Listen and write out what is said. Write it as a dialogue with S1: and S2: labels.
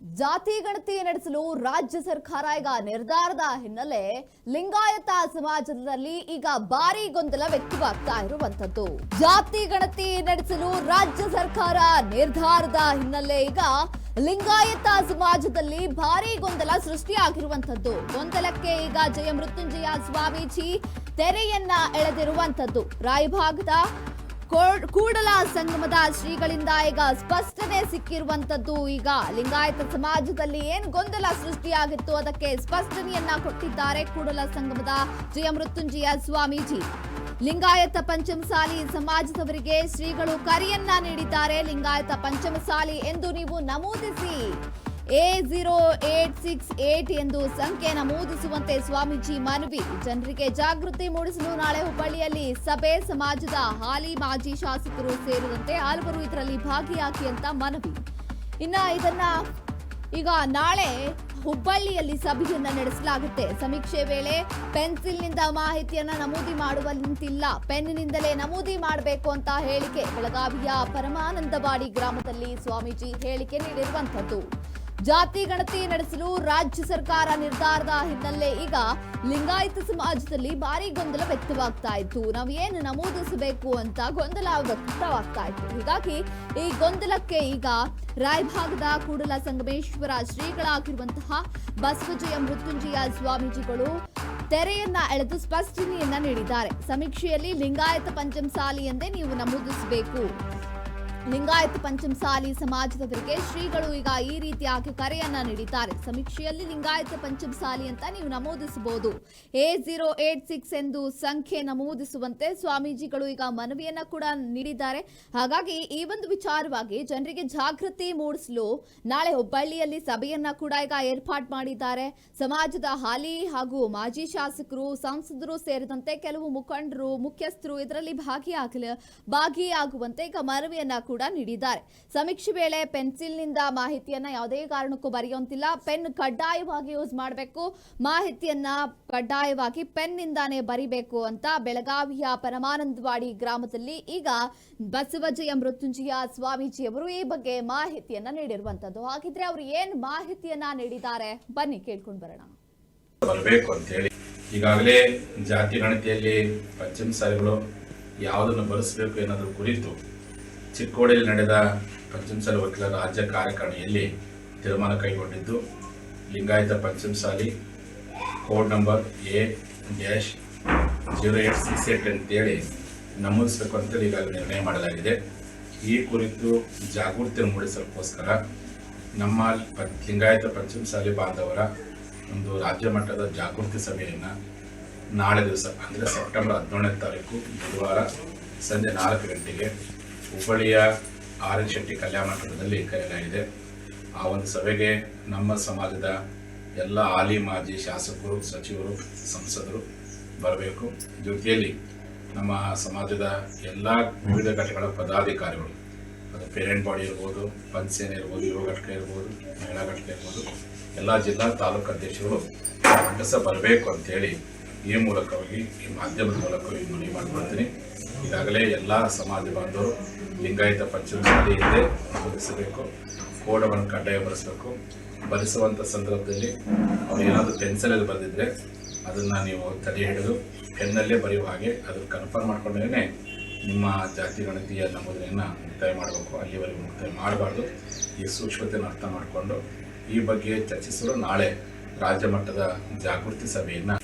S1: ಜಾತಿ ಗಣತಿ ನಡೆಸಲು ರಾಜ್ಯ ಸರ್ಕಾರ ಈಗ ನಿರ್ಧಾರದ ಹಿನ್ನೆಲೆ ಲಿಂಗಾಯತ ಸಮಾಜದಲ್ಲಿ ಈಗ ಭಾರಿ ಗೊಂದಲ ವ್ಯಕ್ತವಾಗ್ತಾ ಇರುವಂತದ್ದು ಜಾತಿ ಗಣತಿ ನಡೆಸಲು ರಾಜ್ಯ ಸರ್ಕಾರ ನಿರ್ಧಾರದ ಹಿನ್ನೆಲೆ ಈಗ ಲಿಂಗಾಯತ ಸಮಾಜದಲ್ಲಿ ಭಾರಿ ಗೊಂದಲ ಸೃಷ್ಟಿಯಾಗಿರುವಂತದ್ದು ಗೊಂದಲಕ್ಕೆ ಈಗ ಜಯ ಮೃತ್ಯುಂಜಯ ಸ್ವಾಮೀಜಿ ತೆರೆಯನ್ನ ಎಳೆದಿರುವಂತದ್ದು ರಾಯಭಾಗದ ಕೂಡಲ ಸಂಗಮದ ಶ್ರೀಗಳಿಂದ ಈಗ ಸ್ಪಷ್ಟನೆ ಸಿಕ್ಕಿರುವಂತದ್ದು. ಈಗ ಲಿಂಗಾಯತ ಸಮಾಜದಲ್ಲಿ ಏನು ಗೊಂದಲ ಸೃಷ್ಟಿಯಾಗಿತ್ತು, ಅದಕ್ಕೆ ಸ್ಪಷ್ಟನೆಯನ್ನ ಕೊಟ್ಟಿದ್ದಾರೆ ಕೂಡಲ ಸಂಗಮದ ಜಯ ಮೃತ್ಯುಂಜಯ ಸ್ವಾಮೀಜಿ. ಲಿಂಗಾಯತ ಪಂಚಮಸಾಲಿ ಸಮಾಜದವರಿಗೆ ಶ್ರೀಗಳು ಕರೆಯನ್ನ ನೀಡಿದ್ದಾರೆ. ಲಿಂಗಾಯತ ಪಂಚಮಸಾಲಿ ಎಂದು ನೀವು ನಮೂದಿಸಿ. A zero eight six eight ಎಂದು ಸಂಖ್ಯೆ ನಮೂದಿಸುವಂತೆ ಸ್ವಾಮೀಜಿ ಮನವಿ. ಜನರಿಗೆ ಜಾಗೃತಿ ಮೂಡಿಸಲು ನಾಳೆ ಹುಬ್ಬಳ್ಳಿಯಲ್ಲಿ ಸಭೆ, ಸಮಾಜದ ಹಾಲಿ ಮಾಜಿ ಶಾಸಕರು ಸೇರಿದಂತೆ ಹಲವರು ಇದರಲ್ಲಿ ಭಾಗಿಯಾಗಿ ಅಂತ ಮನವಿ. ಇನ್ನ ಇದನ್ನ ಈಗ ನಾಳೆ ಹುಬ್ಬಳ್ಳಿಯಲ್ಲಿ ಸಭೆಯನ್ನ ನಡೆಸಲಾಗುತ್ತೆ. ಸಮೀಕ್ಷೆ ವೇಳೆ ಪೆನ್ಸಿಲ್ನಿಂದ ಮಾಹಿತಿಯನ್ನ ನಮೂದಿ ಮಾಡುವಂತಿಲ್ಲ ಪೆನ್ನಿನಿಂದಲೇ ನಮೂದಿ ಮಾಡಬೇಕು ಅಂತ ಹೇಳಿಕೆ. ಬೆಳಗಾವಿಯ ಪರಮಾನಂದವಾಡಿ ಗ್ರಾಮದಲ್ಲಿ ಸ್ವಾಮೀಜಿ ಹೇಳಿಕೆ ನೀಡಿರುವಂತದ್ದು ಜಾತಿ ಗಣತಿ ನಡೆಸಲು ರಾಜ್ಯ ಸರ್ಕಾರ ನಿರ್ಧಾರದ ಹಿನ್ನೆಲೆ ಈಗ ಲಿಂಗಾಯತ ಸಮಾಜದಲ್ಲಿ ಭಾರಿ ಗೊಂದಲ ವ್ಯಕ್ತವಾಗ್ತಾ ಇತ್ತು. ನಾವು ಏನು ನಮೂದಿಸಬೇಕು ಅಂತ ಗೊಂದಲ ವ್ಯಕ್ತವಾಗ್ತಾ ಇತ್ತು. ಹೀಗಾಗಿ ಈ ಗೊಂದಲಕ್ಕೆ ಈಗ ರಾಯಭಾಗದ ಕೂಡಲ ಸಂಗಮೇಶ್ವರ ಶ್ರೀಗಳಾಗಿರುವಂತಹ ಬಸವಜಯ ಮೃತ್ಯುಂಜಯ ಸ್ವಾಮೀಜಿಗಳು ತೆರೆಯನ್ನ ಎಳೆದು ಸ್ಪಷ್ಟನೆಯನ್ನ ನೀಡಿದ್ದಾರೆ. ಸಮೀಕ್ಷೆಯಲ್ಲಿ ಲಿಂಗಾಯತ ಪಂಚಮಸಾಲಿ ಎಂದೇ ನೀವು ನಮೂದಿಸಬೇಕು. ಲಿಂಗಾಯತ ಪಂಚಮಸಾಲಿ ಸಮಾಜದವರಿಗೆ ಶ್ರೀಗಳು ಈಗ ಈ ರೀತಿಯಾಗಿ ಕರೆಯನ್ನ ನೀಡಿದ್ದಾರೆ. ಸಮೀಕ್ಷೆಯಲ್ಲಿ ಲಿಂಗಾಯತ ಪಂಚಮಸಾಲಿ ಅಂತ ನೀವು ನಮೂದಿಸಬಹುದು. ಎ ಜೀರೋ ಏಟ್ ಸಿಕ್ಸ್ ಎಂದು ಸಂಖ್ಯೆ ನಮೂದಿಸುವಂತೆ ಸ್ವಾಮೀಜಿಗಳು ಈಗ ಮನವಿಯನ್ನ ಕೂಡ ನೀಡಿದ್ದಾರೆ. ಹಾಗಾಗಿ ಈ ಒಂದು ವಿಚಾರವಾಗಿ ಜನರಿಗೆ ಜಾಗೃತಿ ಮೂಡಿಸಲು ನಾಳೆ ಹುಬ್ಬಳ್ಳಿಯಲ್ಲಿ ಸಭೆಯನ್ನ ಕೂಡ ಈಗ ಏರ್ಪಾಡು ಮಾಡಿದ್ದಾರೆ. ಸಮಾಜದ ಹಾಲಿ ಹಾಗೂ ಮಾಜಿ ಶಾಸಕರು, ಸಂಸದರು ಸೇರಿದಂತೆ ಕೆಲವು ಮುಖಂಡರು, ಮುಖ್ಯಸ್ಥರು ಇದರಲ್ಲಿ ಭಾಗಿಯಾಗಲು ಭಾಗಿಯಾಗುವಂತೆ ಈಗ ಮನವಿಯನ್ನ ನೀಡಿದ್ದಾರೆ. ಸಮೀಕ್ಷೆ ವೇಳೆ ಪೆನ್ಸಿಲ್ನಿಂದ ಮಾಹಿತಿಯನ್ನ ಯಾವುದೇ ಕಾರಣಕ್ಕೂ ಬರೆಯುವಂತಿಲ್ಲ. ಪೆನ್ ಕಡ್ಡಾಯವಾಗಿ ಯೂಸ್ ಮಾಡಬೇಕು. ಮಾಹಿತಿಯನ್ನ ಕಡ್ಡಾಯವಾಗಿ ಪೆನ್ನಿಂದಾನೇ ಬರಿಬೇಕು ಅಂತ ಬೆಳಗಾವಿಯ ಪರಮಾನಂದವಾಡಿ ಗ್ರಾಮದಲ್ಲಿ ಈಗ ಬಸವಜಯ ಮೃತ್ಯುಂಜಯ ಸ್ವಾಮೀಜಿಯವರು ಈ ಬಗ್ಗೆ ಮಾಹಿತಿಯನ್ನ ನೀಡಿರುವಂತದ್ದು. ಹಾಗಿದ್ರೆ ಅವರು ಏನ್ ಮಾಹಿತಿಯನ್ನ ನೀಡಿದ್ದಾರೆ? ಬನ್ನಿ, ಕೇಳ್ಕೊಂಡು ಬರೋಣ.
S2: ಬರಬೇಕು ಅಂತೇಳಿ ಈಗಾಗಲೇ ಜಾತಿ ಗಣತಿಯಲ್ಲಿ ಪಂಚಮ ಸಾಲಿಗಳು ಯಾವುದನ್ನು ಬಳಸಬೇಕು ಎನ್ನುವುದರ ಕುರಿತು ಚಿಕ್ಕೋಡಿಯಲ್ಲಿ ನಡೆದ ಪಂಚಮಸಾಲಿ ವಕೀಲರ ರಾಜ್ಯ ಕಾರ್ಯಕಾರಿಣಿಯಲ್ಲಿ ತೀರ್ಮಾನ ಕೈಗೊಂಡಿದ್ದು, Lingayat Panchamasali code number A dash zero eight six eight ಅಂತೇಳಿ ನಮೂದಿಸಬೇಕು ಅಂತೇಳಿ ಈಗಾಗಲೇ ನಿರ್ಣಯ ಮಾಡಲಾಗಿದೆ. ಈ ಕುರಿತು ಜಾಗೃತಿ ಮೂಡಿಸಲಿಕ್ಕೋಸ್ಕರ ನಮ್ಮ ಲಿಂಗಾಯತ ಪಂಚಮಸಾಲಿ ಬಾಂಧವರ ಒಂದು ರಾಜ್ಯ ಮಟ್ಟದ ಜಾಗೃತಿ ಸಭೆಯನ್ನು ನಾಳೆ ದಿವಸ, ಅಂದರೆ ಸೆಪ್ಟೆಂಬರ್ ಹದಿನೇಳನೇ ತಾರೀಕು ಬುಧವಾರ ಸಂಜೆ ನಾಲ್ಕು ಗಂಟೆಗೆ ಹುಬ್ಬಳ್ಳಿಯ ಆರ್ ಎನ್ ಶೆಟ್ಟಿ ಕಲ್ಯಾಣ ಮಂಟಪದಲ್ಲಿ ಕರೆಯಲಾಗಿದೆ. ಆ ಒಂದು ಸಭೆಗೆ ನಮ್ಮ ಸಮಾಜದ ಎಲ್ಲ ಹಾಲಿ, ಮಾಜಿ ಶಾಸಕರು, ಸಚಿವರು, ಸಂಸದರು ಬರಬೇಕು. ಜೊತೆಯಲ್ಲಿ ನಮ್ಮ ಸಮಾಜದ ಎಲ್ಲ ವಿವಿಧ ಘಟಕಗಳ ಪದಾಧಿಕಾರಿಗಳು, ಅದು ಪೇರೆಂಟ್ ಬಾಡಿ ಇರ್ಬೋದು ಪಂಚಸೇನೆ ಇರ್ಬೋದು, ಯುವ ಘಟಕ ಇರ್ಬೋದು, ಮಹಿಳಾ ಘಟಕ ಇರ್ಬೋದು, ಎಲ್ಲ ಜಿಲ್ಲಾ ತಾಲೂಕು ಅಧ್ಯಕ್ಷರು ಮಂಡಸ ಬರಬೇಕು ಅಂತೇಳಿ ಈ ಮೂಲಕವಾಗಿ, ಈ ಮಾಧ್ಯಮದ ಮೂಲಕವಾಗಿ ಮನವಿ ಮಾಡ್ಕೊಳ್ತೀನಿ. ಈಗಾಗಲೇ ಎಲ್ಲ ಸಮಾಜ ಬಾಂಧವರು ಲಿಂಗಾಯತ ಪಂಚಮಸಾಲಿ ಹಿಂದೆ ಮುಗಿಸಬೇಕು. ಕೋಡವನ್ನು ಕಡ್ಡಾಯ ಬರೆಸಬೇಕು. ಬರೆಸುವಂಥ ಸಂದರ್ಭದಲ್ಲಿ ಅವ್ರು ಏನಾದರೂ ಪೆನ್ಸಿಲಲ್ಲಿ ಬರೆದಿದ್ರೆ ಅದನ್ನು ನೀವು ತಡೆ ಹಿಡಿದು ಪೆನ್ನಲ್ಲೇ ಬರೆಯುವ ಹಾಗೆ ಅದನ್ನು ಕನ್ಫರ್ಮ್ ಮಾಡ್ಕೊಂಡೇ ನಿಮ್ಮ ಜಾತಿ ಗಣತಿಯ ನಮೂದನೆಯನ್ನು ಮುಕ್ತಾಯ ಮಾಡಬೇಕು. ಅಲ್ಲಿವರೆಗೂ ಮುಕ್ತಾಯ ಮಾಡಬಾರ್ದು. ಈ ಸೂಕ್ಷ್ಮತೆಯನ್ನು ಅರ್ಥ ಮಾಡಿಕೊಂಡು ಈ ಬಗ್ಗೆ ಚರ್ಚಿಸಲು ನಾಳೆ ರಾಜ್ಯ ಮಟ್ಟದ ಜಾಗೃತಿ ಸಭೆಯನ್ನು